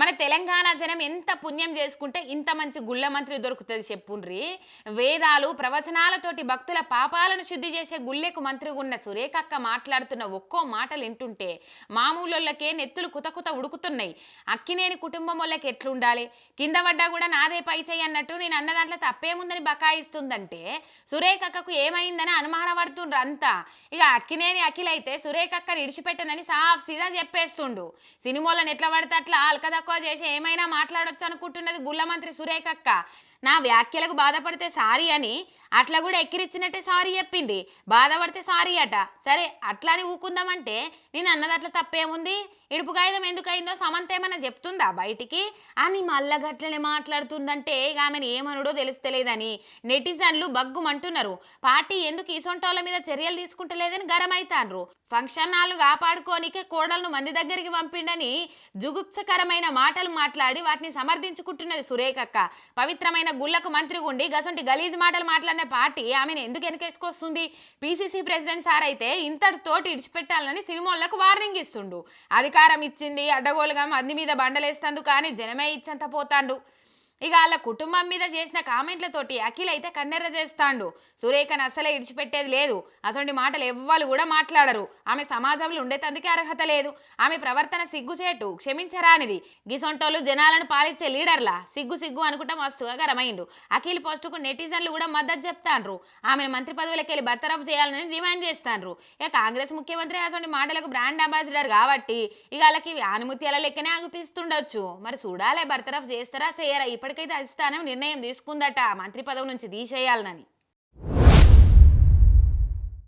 మన తెలంగాణ జనం ఎంత పుణ్యం చేసుకుంటే ఇంత మంచి గుళ్ళ మంత్రి దొరుకుతుంది చెప్పుండ్రి. వేదాలు ప్రవచనాలతోటి భక్తుల పాపాలను శుద్ధి చేసే గుళ్ళెకు మంత్రిగా ఉన్న సురేఖక్క మాట్లాడుతున్న ఒక్కో మాటలు వింటుంటే మామూలుళ్ళకే నెత్తులు కుతకుత ఉడుకుతున్నాయి. అక్కినేని కుటుంబం వాళ్ళకి ఎట్లుండాలి? కింద పడ్డా కూడా నాదే పై చేయి అన్నట్టు నేను అన్న దాంట్లో తప్పేముందని బకాయిస్తుందంటే సురేఖక్కకు ఏమైందని అనుమాన పడుతుండ్రు అంతా. ఇక అక్కినేని అఖిలైతే సురేఖక్కని ఇడిచిపెట్టనని సాఫ్ సీదా చెప్పేస్తుండు. సినిమాలను ఎట్లా పడితే అట్లా అల్క తక్కువ చేసి ఏమైనా మాట్లాడొచ్చు అనుకుంటున్నది గుళ్ళ మంత్రి సురేఖక్క నా వ్యాఖ్యలకు బాధపడితే సారీ అని అట్లా కూడా ఎక్కిరిచ్చినట్టే సారీ చెప్పింది. బాధపడితే సారీ అట. సరే అట్లా అని ఊకుందామంటే నేను అన్నది అట్లా తప్పేముంది? ఇడుపు కాగితం ఎందుకయిందో సమంత ఏమన్నా చెప్తుందా బయటికి? అని మళ్ళా గట్లనే మాట్లాడుతుందంటే ఇక ఆమెను ఏమనుడో తెలుస్తలేదని నెటిజన్లు బగ్గుమంటున్నారు. పార్టీ ఎందుకు ఇసొంటోళ్ళ మీద చర్యలు తీసుకుంటలేదని గరమైతాన్రు. ఫంక్షన్ హాల్ కాపాడుకోనికే కోడలను మంది దగ్గరికి పంపిండని జుగుప్సకరమైన మాటలు మాట్లాడి వాటిని సమర్థించుకుంటున్నది సురేఖక్క పవిత్రమైన గుళ్ళకు మంత్రి ఉండి గసంటి గలీజ్ మాటలు మాట్లాడిన పార్టీ ఆమెను ఎందుకు వెనకేసుకొస్తుంది? పీసీసీ ప్రెసిడెంట్ సార్ అయితే ఇంతటితోటి ఇడిచిపెట్టాలని సినిమాలకు వార్నింగ్ ఇస్తుండు. అధికారం ఇచ్చింది అడ్డగోలుగా మంది మీద బండలేస్తందు కానీ జనమే ఇచ్చంత పోతాండు. ఇక వాళ్ళ కుటుంబం మీద చేసిన కామెంట్లతోటి అఖిల్ అయితే కన్నెర్ర చేస్తాండు. సురేఖను అసలే ఇడిచిపెట్టేది లేదు. అటువంటి మాటలు ఎవ్వరు కూడా మాట్లాడరు. ఆమె సమాజంలో ఉండేటందుకే అర్హత లేదు. ఆమె ప్రవర్తన సిగ్గుచేటు క్షమించరానిది. గిసొంటోళ్ళు జనాలను పాలించే లీడర్లా? సిగ్గు సిగ్గు అనుకుంటా మస్తుగా గరమైండు అఖిల్ పోస్టుకు నెటిజన్లు కూడా మద్దతు చెప్తాండ్రు. ఆమెను మంత్రి పదవులకి వెళ్ళి బర్తరఫ్ చేయాలని డిమాండ్ చేస్తాండ్రు. ఇక కాంగ్రెస్ ముఖ్యమంత్రి అటువంటి మాటలకు బ్రాండ్ అంబాసిడర్ కాబట్టి ఇక వాళ్ళకి ఆనుమత్యాల లెక్కనే ఆగిపిస్తుండొచ్చు. మరి చూడాలే బర్తరఫ్ చేస్తారా చేయరా? ఎప్పటికైతే అధిష్టానం నిర్ణయం తీసుకుందట మంత్రి పదవి నుంచి తీసేయాలనని.